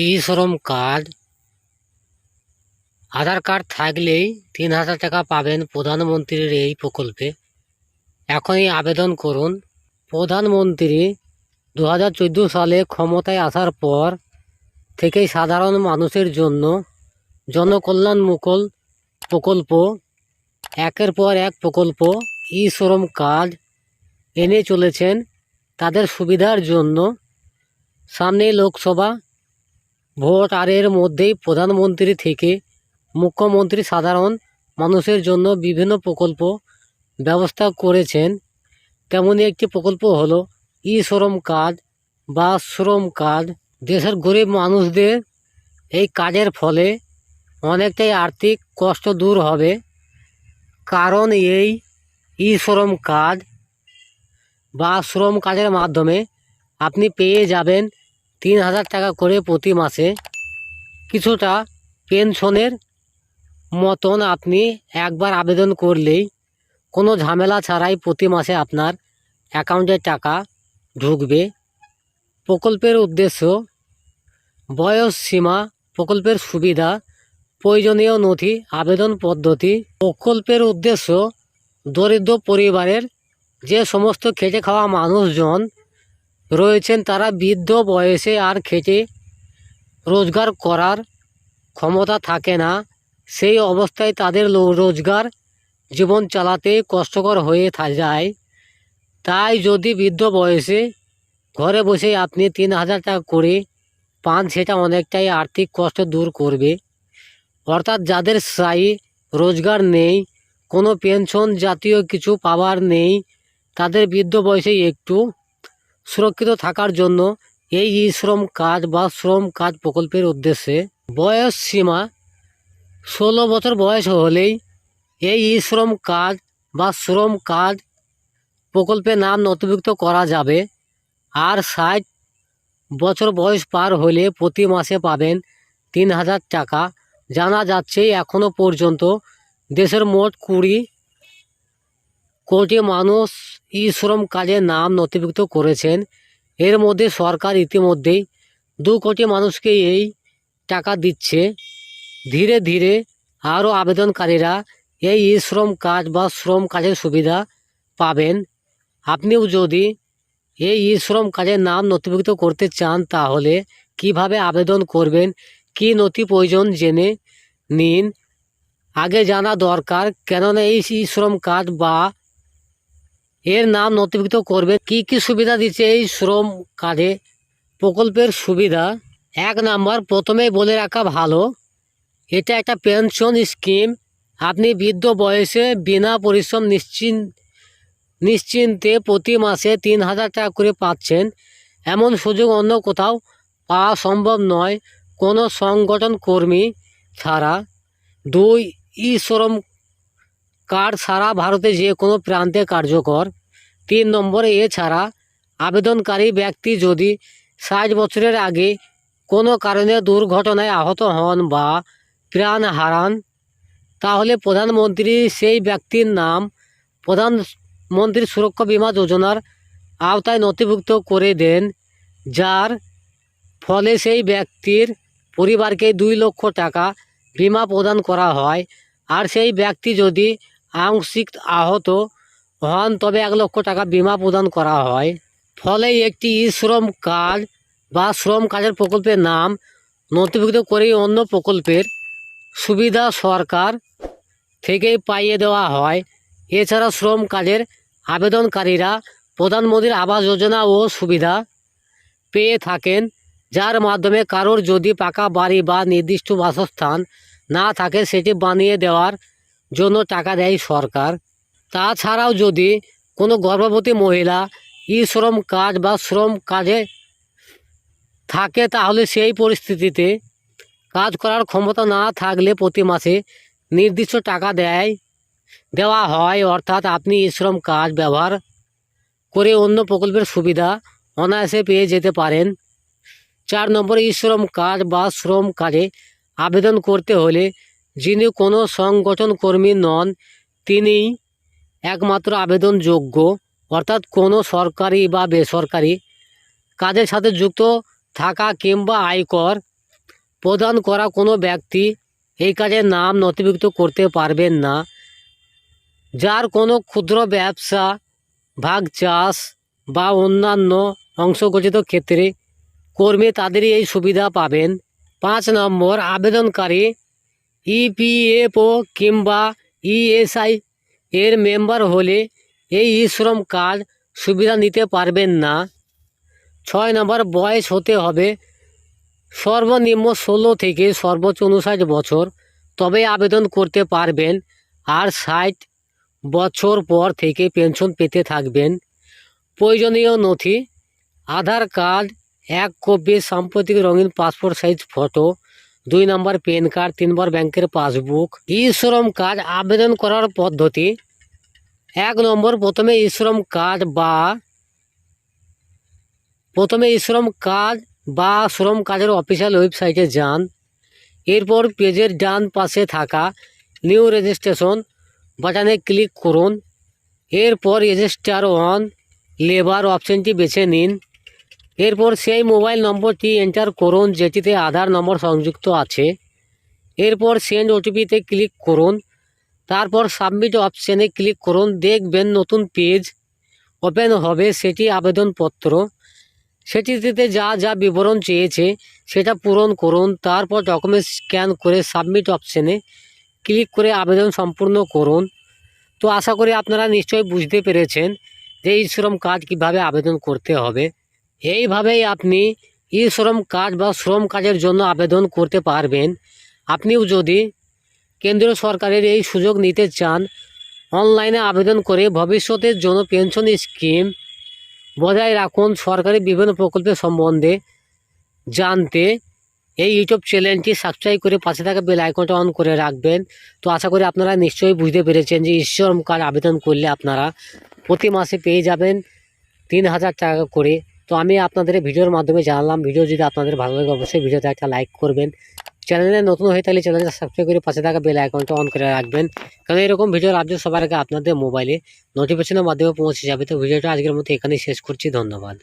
ই শ্রম কার্ড। আধার কার্ড থাকলেই তিন হাজার টাকা পাবেন প্রধানমন্ত্রীর এই প্রকল্পে। এখনই আবেদন করুন। প্রধানমন্ত্রী দু হাজার চোদ্দ সালে ক্ষমতায় আসার পর থেকেই সাধারণ মানুষের জন্য জনকল্যাণ মুকল প্রকল্প, একের পর এক প্রকল্প ই শ্রম কার্ড এনে চলেছেন। তাদের সুবিধার জন্য সামনে লোকসভা ভোট আর এর মধ্যেই প্রধানমন্ত্রী থেকে মুখ্যমন্ত্রী সাধারণ মানুষের জন্য বিভিন্ন প্রকল্প ব্যবস্থা করেছেন। তেমনই একটি প্রকল্প হলো ই শ্রম কার্ড বা শ্রম কার্ড। দেশের গরিব মানুষদের এই কাজের ফলে অনেকটাই আর্থিক কষ্ট দূর হবে। কারণ এই ই শ্রম কার্ড বা শ্রম কাজের মাধ্যমে আপনি পেয়ে যাবেন তিন হাজার টাকা করে প্রতি মাসে কিছুটা পেনশনের মতন আপনি একবার আবেদন করলেই কোনো ঝামেলা ছাড়াই প্রতি মাসে আপনার অ্যাকাউন্টে টাকা ঢুকবে। প্রকল্পের উদ্দেশ্য বয়স সীমা, প্রকল্পের সুবিধা, প্রয়োজনীয় নথি, আবেদন পদ্ধতি। প্রকল্পের উদ্দেশ্য দরিদ্র পরিবারের যে সমস্ত খেটে খাওয়া মানুষজন রয়েছেন তারা বৃদ্ধ বয়সে আর খেটে রোজগার করার ক্ষমতা থাকে না। সেই অবস্থায় তাদের রোজগার জীবন চালাতে কষ্টকর হয়ে যায়। তাই যদি বৃদ্ধ বয়সে ঘরে বসে আপনি তিন হাজার টাকা করে পান, সেটা অনেকটাই আর্থিক কষ্ট দূর করবে। অর্থাৎ যাদের স্থায়ী রোজগার নেই, কোনো পেনশন জাতীয় কিছু পাওয়ার নেই, তাদের বৃদ্ধ বয়সে একটু সুরক্ষিত থাকার জন্য এই ই শ্রম কাজ বা শ্রম কাজ প্রকল্পের উদ্দেশ্যে বয়স সীমা ষোলো বছর বয়স হলেই এই ই শ্রম কাজ বা শ্রম কাজ প্রকল্পে নাম নথিভুক্ত করা যাবে। আর ষাট বছর বয়স পার হলে প্রতি মাসে পাবেন তিন হাজার টাকা। জানা যাচ্ছে এখনও পর্যন্ত দেশের মোট কুড়ি কোটি মানুষ ই শ্রম কাজে নাম নথিভুক্ত করেছেন। এর মধ্যে সরকার ইতিমধ্যেই দু কোটি মানুষকে এই টাকা দিচ্ছে। ধীরে ধীরে আরও আবেদনকারীরা এই ই শ্রম কাজ বা শ্রম কাজের সুবিধা পাবেন। আপনিও যদি এই ই শ্রম কাজের নাম নথিভুক্ত করতে চান, তাহলে কীভাবে আবেদন করবেন, কি নথি প্রয়োজন জেনে নিন। আগে জানা দরকার, কেননা এই ই শ্রম কাজ বা এর নাম নথিভুক্ত করবে কি কি সুবিধা দিচ্ছে এই শ্রম কার্ডে প্রকল্পের সুবিধা। এক নাম্বার প্রথমেই বলে রাখা ভালো। এটা একটা পেনশন স্কিম। আপনি বৃদ্ধ বয়সে বিনা পরিশ্রম নিশ্চিন, নিশ্চিন্তে প্রতি মাসে তিন হাজার টাকা করে পাচ্ছেন। এমন সুযোগ অন্য কোথাও পাওয়া সম্ভব নয়। কোনো সংগঠন কর্মী ছাড়া। দুই ই শ্রম কার্ড সারা ভারতে যে কোনো প্রান্তে কার্যকর। তিন নম্বরে, এছাড়া আবেদনকারী ব্যক্তি যদি ষাট বছরের আগে কোনো কারণে দুর্ঘটনায় আহত হন বা প্রাণ হারান, তাহলে প্রধানমন্ত্রী সেই ব্যক্তির নাম প্রধানমন্ত্রী সুরক্ষা বীমা যোজনার আওতায় নথিভুক্ত করে দেন, যার ফলে সেই ব্যক্তির পরিবারকে দুই লক্ষ টাকা বিমা প্রদান করা হয়। আর সেই ব্যক্তি যদি আংশিক আহত হন, তবে এক লক্ষ টাকা বিমা প্রদান করা হয়। ফলে একটি ই শ্রম কার্ড বা শ্রম কাজের প্রকল্পের নাম নথিভুক্ত করেই অন্য প্রকল্পের সুবিধা সরকার থেকেই পাইয়ে দেওয়া হয়। এছাড়া শ্রম কাজের আবেদনকারীরা প্রধানমন্ত্রীর আবাস যোজনা ও সুবিধা পেয়ে থাকেন, যার মাধ্যমে কারোর যদি পাকা বাড়ি বা নির্দিষ্ট বাসস্থান না থাকে, সেটি বানিয়ে দেওয়ার জন্য টাকা দেয় সরকার। তাছাড়াও যদি কোনো গর্ভবতী মহিলা ই শ্রম কাজ বা শ্রম কাজে থাকে, তাহলে সেই পরিস্থিতিতে কাজ করার ক্ষমতা না থাকলে প্রতি মাসে নির্দিষ্ট টাকা দেয়, দেওয়া হয়। অর্থাৎ আপনি ই শ্রম কাজ ব্যবহার করে অন্য প্রকল্পের সুবিধা অনায়াসে পেয়ে যেতে পারেন। চার নম্বরে ই শ্রম কাজ বা শ্রম কাজে আবেদন করতে হলে যিনি কোনো সংগঠন কর্মী নন তিনি একমাত্র আবেদনযোগ্য, অর্থাৎ কোনো সরকারি বা বেসরকারি কাজের সাথে যুক্ত থাকা কিংবা আয়কর প্রদান করা কোনো ব্যক্তি এই কাজের নাম নথিভুক্ত করতে পারবেন না, যার কোনো ক্ষুদ্র ব্যবসা, ভাগ চাষ বা অন্যান্য অংশগঠিত ক্ষেত্রে কর্মী তাদেরই এই সুবিধা পাবেন। পাঁচ নম্বর, আবেদনকারী ইপিএফও কিংবা ইএসআই এর মেম্বার হলে এই শ্রম কার্ড সুবিধা নিতে পারবেন না। ছয় নম্বর, বয়স হতে হবে সর্বনিম্ন ষোলো থেকে সর্বোচ্চ উনষাট বছর, তবে আবেদন করতে পারবেন আর ষাট বছর পর থেকে পেনশন পেতে থাকবেন। প্রয়োজনীয় নথি, আধার কার্ড, এক কপি সাম্প্রতিক রঙিন পাসপোর্ট সাইজ ফটো দুই নম্বর পেন কার্ড তিনবার ব্যাংকের পাসবুক। ই শ্রম কার্ড আবেদন করার পদ্ধতি। এক নম্বর, প্রথমে ই শ্রম কার্ড বা প্রথমে ই শ্রম কার্ড বা শ্রম কাজের অফিসিয়াল ওয়েবসাইটে যান। এরপর পেজের ডান পাশে থাকা নিউ রেজিস্ট্রেশন বাটনে ক্লিক করুন। এরপর রেজিস্টার অন লেবার অপশনটি বেছে নিন। এরপর সেই মোবাইল নম্বরটি এন্টার করুন, যেটিতে আধার নম্বর সংযুক্ত আছে। এরপর সেন্ড ওটিপিতে ক্লিক করুন। তারপর সাবমিট অপশানে ক্লিক করুন। দেখবেন নতুন পেজ ওপেন হবে। সেটি আবেদনপত্র। সেটিতে যা যা বিবরণ চেয়েছে, সেটা পূরণ করুন। তারপর ডকুমেন্ট স্ক্যান করে সাবমিট অপশানে ক্লিক করে আবেদন সম্পূর্ণ করুন। তো আশা করি আপনারা নিশ্চয়ই বুঝতে পেরেছেন যে এই শ্রম কার্ড কীভাবে আবেদন করতে হবে। এইভাবেই আপনি ই শ্রম কাজ বা শ্রম কাজের জন্য আবেদন করতে পারবেন। আপনিও যদি কেন্দ্রীয় সরকারের এই সুযোগ নিতে চান, অনলাইনে আবেদন করে ভবিষ্যতের জন্য পেনশন স্কিম বজায় রাখুন সরকারি বিভিন্ন প্রকল্পের সম্বন্ধে জানতে। এই ইউটিউব চ্যানেলটি সাবস্ক্রাইব করে পাশে থাকা বেল আইকনটা অন করে রাখবেন। তো আশা করি আপনারা নিশ্চয়ই বুঝতে পেরেছেন যে ঈশ্বরম কার্ড আবেদন করলে আপনারা প্রতি মাসে পেয়ে যাবেন তিন হাজার টাকা করে। তো আমি আপনাদের ভিডিওর মাধ্যমে জানালাম। ভিডিও যদি আপনাদের ভালো লাগে, অবশ্যই ভিডিওতে একটা লাইক করবেন। চ্যানেলে নতুন হয়ে থাকলে চ্যানেলটা সাবস্ক্রাইব করে পাশে থাকা বেল আইকনটা অন করে রাখবেন। কারণ এরকম ভিডিওর আপডেট সবার আগে আপনাদের মোবাইলে নোটিফিকেশনের মাধ্যমে পৌঁছে যাবে। তো ভিডিওটা আজকের মতো এখানেই শেষ করছি। ধন্যবাদ।